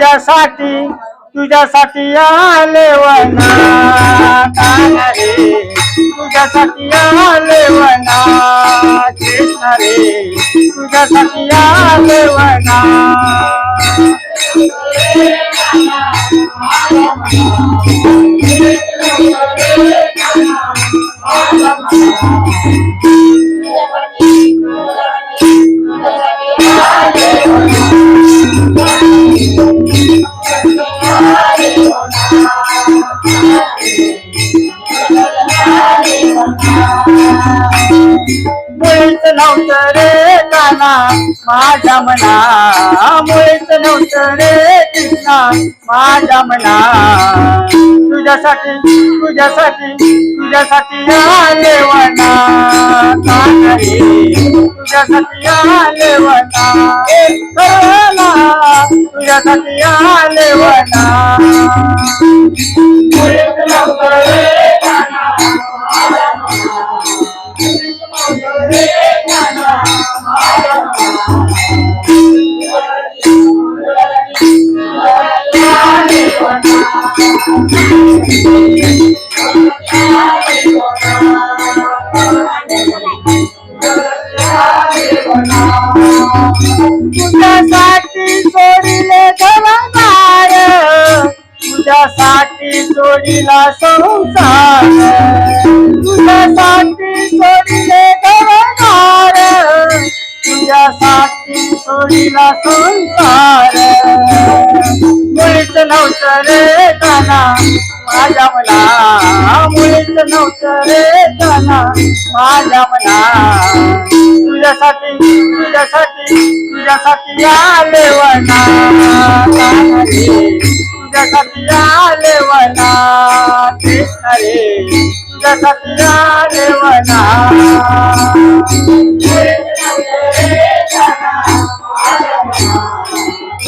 तुझ्यासाठी तुझ्यासाठी आले वना रे तुझ्यासाठी आले वना कृष्ण रे तुझ्यासाठी आले वना मुळीच रे माझ्या मना मुळेच नव्हतं रे कृष्णा माझ्या मना. तुझ्यासाठी तुझ्यासाठी तुझ्यासाठी आले वना. तुझ्यासाठी आले वना. तुझ्यासाठी आले वना. तुझ्यासाठी सोडिले धनदार तुझ्यासाठी सोडिला संसार. तुझ्यासाठी सोडिले धनदार तुझ्यासाठी सोडिला संसार मुळीच नव्हतं रे काना माझ्या मला. मुळीच नव्हतं रे काना माझ्या मला. तुझ्यासाठी तुझ्यासाठी तुझ्यासाठी आले वना तुझ्यासाठी आले वना रे तुझ्यासाठी आले वना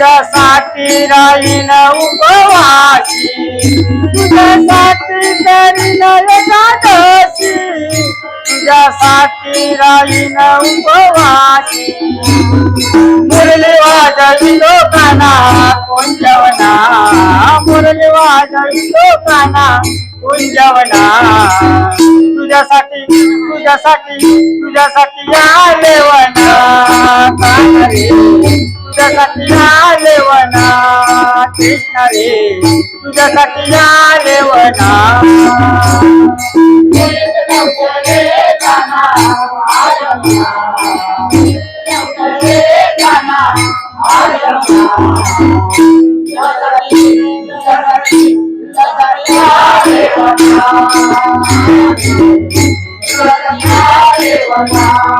तुझ्यासाठी राहीन उपवासी. तुझ्यासाठी करीन एकादशी तुझ्यासाठी राहीन उपवासी. मुरली वाजवी लोकांना कुंजवना मुरली वाजवी लोकांना कुंजवना तुझ्यासाठी तुझ्यासाठी तुझ्यासाठी या वना तुझ्यासाठी आले वना कृष्ण रे तुझ्यासाठी आले वना एका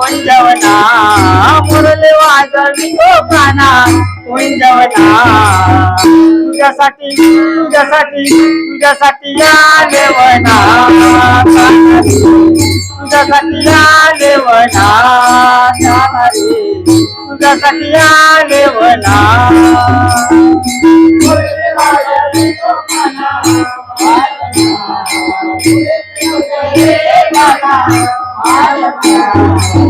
कुंजवना मुरली वाजवी लोकांना कुंजवना तुझ्यासाठी तुझ्यासाठी तुझ्यासाठी या देवना तुझ्यासाठी या देवना तुझ्यासाठी आले वना आले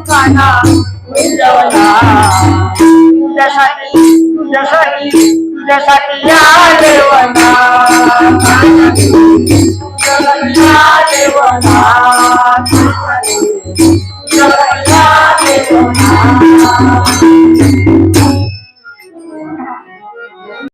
लोकांना मिळवला. तुझ्यासाठी तुझ्यासाठी तुझ्यासाठी या देवना तुझ्यासाठी देवना